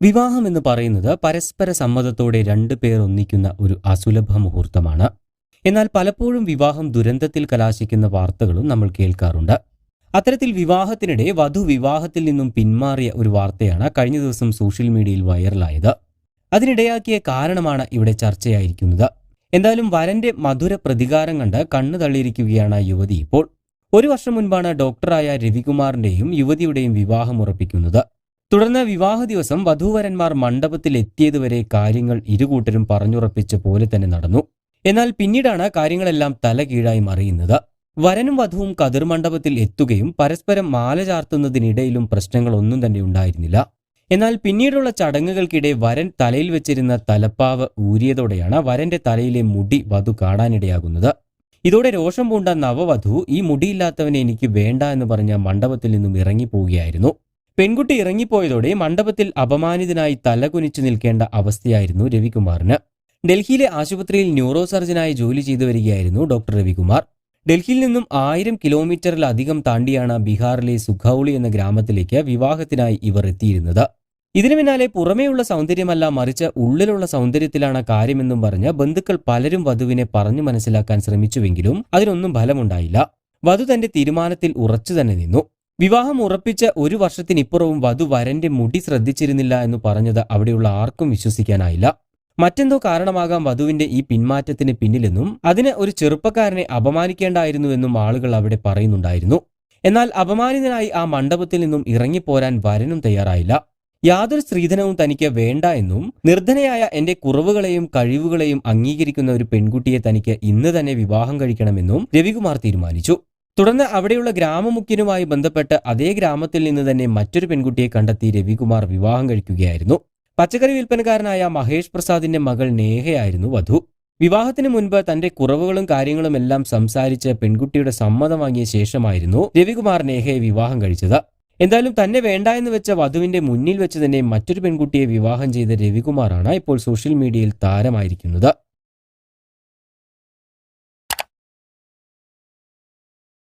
വിവാഹം എന്ന് പറയുന്നത് പരസ്പര സമ്മതത്തോടെ രണ്ടു പേർ ഒന്നിക്കുന്ന ഒരു അസുലഭ മുഹൂർത്തമാണ്. എന്നാൽ പലപ്പോഴും വിവാഹം ദുരന്തത്തിൽ കലാശിക്കുന്ന വാർത്തകളും നമ്മൾ കേൾക്കാറുണ്ട്. അത്തരത്തിൽ വിവാഹത്തിനിടെ വധു വിവാഹത്തിൽ നിന്നും പിന്മാറിയ ഒരു വാർത്തയാണ് കഴിഞ്ഞ ദിവസം സോഷ്യൽ മീഡിയയിൽ വൈറലായത്. അതിനിടയാക്കിയ കാരണമാണ് ഇവിടെ ചർച്ചയായിരിക്കുന്നത്. എന്തായാലും വരന്റെ മധുര പ്രതികാരം കണ്ട് കണ്ണു തള്ളിയിരിക്കുകയാണ് യുവതി ഇപ്പോൾ. ഒരു വർഷം മുൻപാണ് ഡോക്ടറായ രവികുമാറിന്റെയും യുവതിയുടെയും വിവാഹം ഉറപ്പിക്കുന്നത്. തുടർന്ന് വിവാഹ ദിവസം വധൂവരന്മാർ മണ്ഡപത്തിൽ എത്തിയതുവരെ കാര്യങ്ങൾ ഇരുകൂട്ടരും പറഞ്ഞുറപ്പിച്ച പോലെ തന്നെ നടന്നു. എന്നാൽ പിന്നീടാണ് കാര്യങ്ങളെല്ലാം തലകീഴായി മറിയുന്നത്. വരനും വധുവും കതിർ മണ്ഡപത്തിൽ എത്തുകയും പരസ്പരം മാല ചാർത്തുന്നതിനിടയിലും പ്രശ്നങ്ങളൊന്നും തന്നെ ഉണ്ടായിരുന്നില്ല. എന്നാൽ പിന്നീടുള്ള ചടങ്ങുകൾക്കിടെ വരൻ തലയിൽ വെച്ചിരുന്ന തലപ്പാവ് ഊരിയതോടെയാണ് വരന്റെ തലയിലെ മുടി വധു കാണാനിടയാകുന്നത്. ഇതോടെ രോഷം പൂണ്ട നവവധു ഈ മുടിയില്ലാത്തവനെ എനിക്ക് വേണ്ട എന്ന് പറഞ്ഞ മണ്ഡപത്തിൽ നിന്നും ഇറങ്ങിപ്പോവുകയായിരുന്നു. പെൺകുട്ടി ഇറങ്ങിപ്പോയതോടെ മണ്ഡപത്തിൽ അപമാനിതനായി തലകുനിച്ചു നിൽക്കേണ്ട അവസ്ഥയായിരുന്നു രവികുമാറിന്. ഡൽഹിയിലെ ആശുപത്രിയിൽ ന്യൂറോ സർജനായി ജോലി ചെയ്തു വരികയായിരുന്നു ഡോക്ടർ രവികുമാർ. ഡൽഹിയിൽ നിന്നും ആയിരം കിലോമീറ്ററിലധികം താണ്ടിയാണ് ബീഹാറിലെ സുഖൌളി എന്ന ഗ്രാമത്തിലേക്ക് വിവാഹത്തിനായി ഇവർ എത്തിയിരുന്നത്. ഇതിനു പിന്നാലെ പുറമേയുള്ള സൗന്ദര്യമല്ല മറിച്ച് ഉള്ളിലുള്ള സൗന്ദര്യത്തിലാണ് കാര്യമെന്നും പറഞ്ഞ് ബന്ധുക്കൾ പലരും വധുവിനെ പറഞ്ഞു മനസ്സിലാക്കാൻ ശ്രമിച്ചുവെങ്കിലും അതിനൊന്നും ഫലമുണ്ടായില്ല. വധു തന്റെ തീരുമാനത്തിൽ ഉറച്ചു തന്നെ നിന്നു. വിവാഹം ഉറപ്പിച്ച ഒരു വർഷത്തിനിപ്പുറവും വധു വരന്റെ മുടി ശ്രദ്ധിച്ചിരുന്നില്ല എന്ന് പറഞ്ഞത് അവിടെയുള്ള ആർക്കും വിശ്വസിക്കാനായില്ല. മറ്റെന്തോ കാരണമാകാം വധുവിന്റെ ഈ പിന്മാറ്റത്തിന് പിന്നിലെന്നും അതിന് ഒരു ചെറുപ്പക്കാരനെ അപമാനിക്കേണ്ടായിരുന്നുവെന്നും ആളുകൾ അവിടെ പറയുന്നുണ്ടായിരുന്നു. എന്നാൽ അപമാനിതനായി ആ മണ്ഡപത്തിൽ നിന്നും ഇറങ്ങിപ്പോരാൻ വരനും തയ്യാറായില്ല. യാതൊരു സ്ത്രീധനവും തനിക്ക് വേണ്ട എന്നും നിർധനയായ എന്റെ കുറവുകളെയും കഴിവുകളെയും അംഗീകരിക്കുന്ന ഒരു പെൺകുട്ടിയെ തനിക്ക് ഇന്ന് തന്നെ വിവാഹം കഴിക്കണമെന്നും രവികുമാർ തീരുമാനിച്ചു. തുടർന്ന് അവിടെയുള്ള ഗ്രാമമുഖ്യനുമായി ബന്ധപ്പെട്ട് അതേ ഗ്രാമത്തിൽ നിന്ന് തന്നെ മറ്റൊരു പെൺകുട്ടിയെ കണ്ടെത്തി രവികുമാർ വിവാഹം കഴിക്കുകയായിരുന്നു. പച്ചക്കറി വിൽപ്പനക്കാരനായ മഹേഷ് പ്രസാദിന്റെ മകൾ നേഹയായിരുന്നു വധു. വിവാഹത്തിന് മുൻപ് തന്റെ കുറവുകളും കാര്യങ്ങളും എല്ലാം സംസാരിച്ച് പെൺകുട്ടിയുടെ സമ്മതം വാങ്ങിയ ശേഷമായിരുന്നു രവികുമാർ നേഹയെ വിവാഹം കഴിച്ചത്. എന്തായാലും തന്നെ വേണ്ട എന്ന് വെച്ച വധുവിന്റെ മുന്നിൽ വെച്ച് തന്നെ മറ്റൊരു പെൺകുട്ടിയെ വിവാഹം ചെയ്ത രവികുമാറാണ് ഇപ്പോൾ സോഷ്യൽ മീഡിയയിൽ താരമായിരിക്കുന്നത്.